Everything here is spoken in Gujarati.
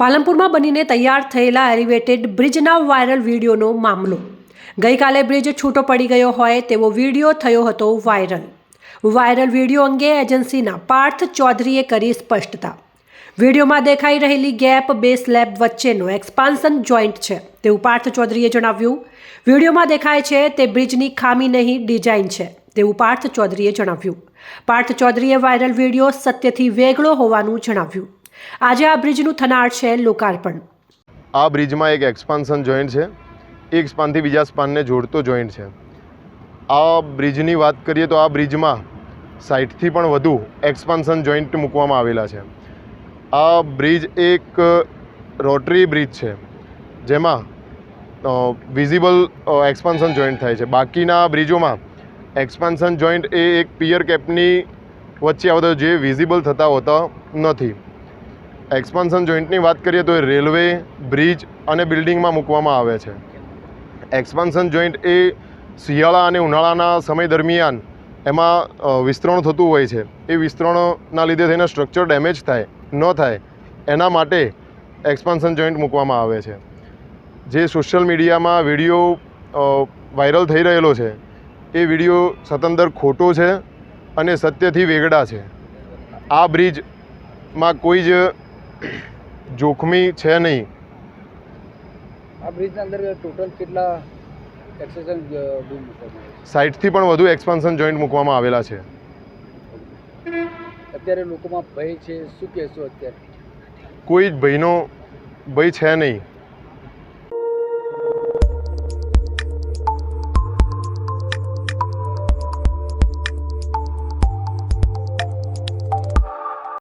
પાલનપુરમાં બનીને તૈયાર થયેલા એલિવેટેડ બ્રિજના વાયરલ વિડીયોનો મામલો. ગઈકાલે બ્રિજ છૂટો પડી ગયો હોય તેવો વીડિયો થયો હતો વાયરલ. વાયરલ વીડિયો અંગે એજન્સીના પાર્થ ચૌધરીએ કરી સ્પષ્ટતા. વિડીયોમાં દેખાઈ રહેલી ગેપ બે સ્લેબ વચ્ચેનો એક્સપાન્સન જોઈન્ટ છે, તેવું પાર્થ ચૌધરીએ જણાવ્યું. વિડીયોમાં દેખાય છે તે બ્રિજની ખામી નહીં, ડિઝાઇન છે, તેવું પાર્થ ચૌધરીએ જણાવ્યું. પાર્થ ચૌધરીએ વાયરલ વીડિયો સત્યથી વેગળો હોવાનું જણાવ્યું. આજે આ બ્રિજનું થનાર છે લોકાર્પણ. આ બ્રિજમાં એક એક્સપાન્શન જોઈન્ટ છે. એક સ્પાનથી બીજા સ્પાનને જોડતો જોઈન્ટ છે. આ બ્રિજની વાત કરીએ તો આ બ્રિજમાં સાઈઠથી પણ વધુ એક્સપાન્શન જોઈન્ટ મૂકવામાં આવેલા છે. આ બ્રિજ એક રોટરી બ્રિજ છે. જેમાં વિઝિબલ એક્સપાન્શન જોઈન્ટ થાય છે. બાકીના બ્રિજોમાં એક્સપાન્શન જોઈન્ટ એ એક પિયર કેપની વચ્ચે આવતા જે વિઝિબલ થતા હોતા નથી. એક્સપાન્શન જોઈન્ટની વાત કરીએ તો એ રેલવે બ્રિજ અને બિલ્ડિંગમાં મૂકવામાં આવે છે. એક્સપાન્શન જોઈન્ટ એ શિયાળા અને ઉનાળાના સમય દરમિયાન એમાં વિસ્તરણ થતું હોય છે. એ વિસ્તરણના લીધે થઈને સ્ટ્રક્ચર ડેમેજ થાય, ન થાય, એના માટે એક્સપાન્શન જોઈન્ટ મૂકવામાં આવે છે. જે સોશિયલ મીડિયામાં વીડિયો વાયરલ થઈ રહેલો છે, એ વીડિયો સતંદર ખોટો છે અને સત્યથી વેગડા છે. આ બ્રિજમાં કોઈ જ જોખમી છે નહીં. આ બ્રિજના અંદર ટોટલ કેટલા મૂકવામાં સાઈઠથી પણ વધુ એક્સપાન્શન જોઈન્ટ મૂકવામાં આવેલા છે. અત્યારે લોકોમાં ભય છે. શું કહેશો અત્યારે? કોઈ જ ભયનો ભય છે નહીં.